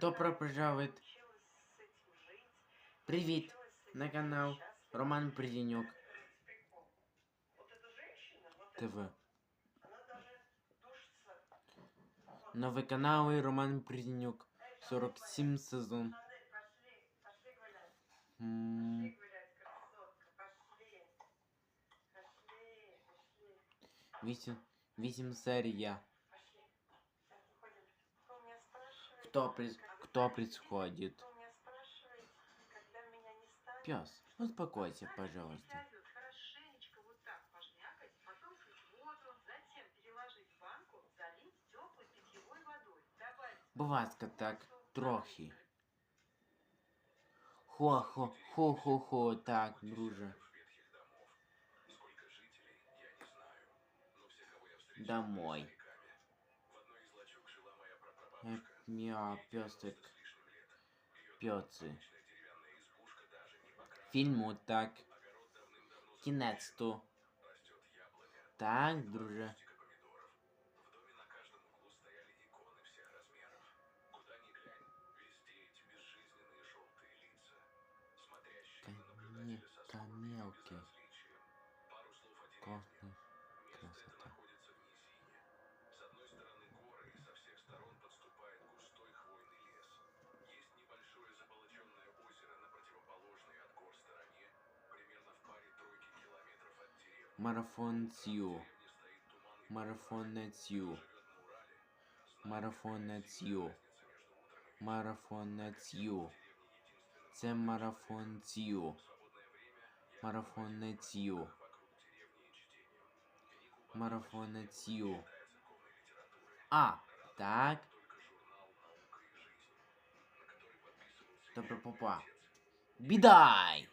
Добро пожаловать. Привіт на канал Роман Приденюк. ТВ. Новый канал и Роман Приденюк. 47 сезон. М, 8, 8 серия. Кто, прис- кто происходит? Пес, успокойся, пожалуйста. Вот так пожмякать, потом слить воду, затем Мяу, песик. Пёцы. Фільму так. Кінець то. Так, друже. Каме- Камелки. Классная Марафон Цю. Марафон Цю. Марафон Цю. Марафон Цю. Це марафон Цю. Марафон Цю. Марафон Цю. А, так. Добро, папа. Бідай!